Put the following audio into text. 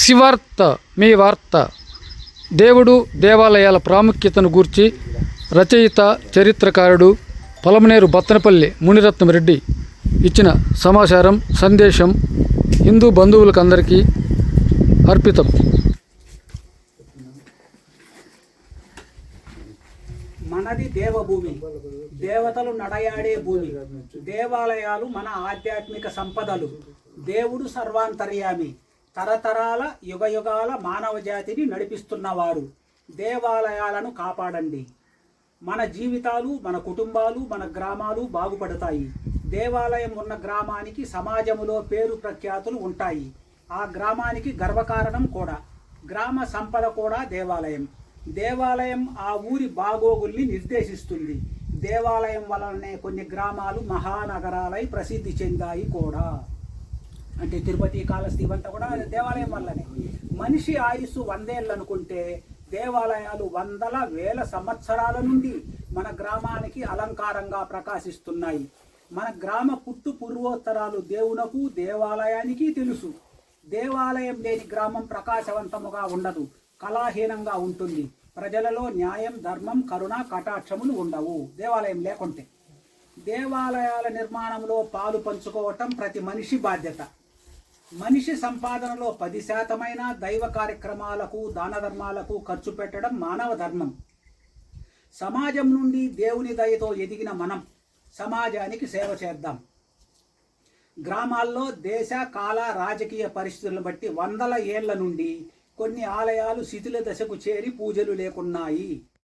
శివార్త మీ వార్త. దేవుడు దేవాలయాల ప్రాముఖ్యతను గూర్చి రచయిత చరిత్రకారుడు పలమనేరు బత్తనపల్లి మునిరత్నం రెడ్డి ఇచ్చిన సమాచారం సందేశం హిందూ బంధువులకందరికీ అర్పితం. మనది దేవభూమి. దేవతలు నడయాడే భూమి. దేవాలయాలు మన ఆధ్యాత్మిక సంపదలు. దేవుడు సర్వాంతర్యామి. తరతరాల యుగయుగాల మానవ జాతిని నడిపిస్తున్నవారు దేవాలయాలను కాపాడండి. మన జీవితాలు మన కుటుంబాలు మన గ్రామాలు బాగుపడతాయి. దేవాలయం ఉన్న గ్రామానికి సమాజములో పేరు ప్రఖ్యాతులు ఉంటాయి. ఆ గ్రామానికి గర్వకారణం కూడా గ్రామ సంపద కూడా దేవాలయం. దేవాలయం ఆ ఊరి బాగోగుల్ని నిర్దేశిస్తుంది. దేవాలయం వలననే కొన్ని గ్రామాలు మహానగరాలై ప్రసిద్ధి చెందాయి కూడా. అంటే తిరుపతి కాళహస్తి ఇవంతా కూడా దేవాలయం వల్లనే. మనిషి ఆయుస్సు వందేళ్ళు అనుకుంటే దేవాలయాలు వందల వేల సంవత్సరాల నుండి మన గ్రామానికి అలంకారంగా ప్రకాశిస్తున్నాయి. మన గ్రామ పుట్టు పూర్వోత్తరాలు దేవునకు దేవాలయానికి తెలుసు. దేవాలయం లేని గ్రామం ప్రకాశవంతముగా ఉండదు కళాహీనంగా ఉంటుంది. ప్రజలలో న్యాయం ధర్మం కరుణ కటాక్షములు ఉండవు దేవాలయం లేకుంటే. దేవాలయాల నిర్మాణంలో పాలు పంచుకోవటం ప్రతి మనిషి బాధ్యత. మనిషి సంపాదనలో పది శాతమైన దైవ కార్యక్రమాలకు దాన ధర్మాలకు ఖర్చు పెట్టడం మానవ ధర్మం. సమాజం నుండి దేవుని దయతో ఎదిగిన మనం సమాజానికి సేవ చేద్దాం. గ్రామాల్లో దేశ కాల రాజకీయ పరిస్థితులను బట్టి వందల ఏళ్ళ నుండి కొన్ని ఆలయాలు శిథిల దశకు చేరి పూజలు లేకున్నాయి.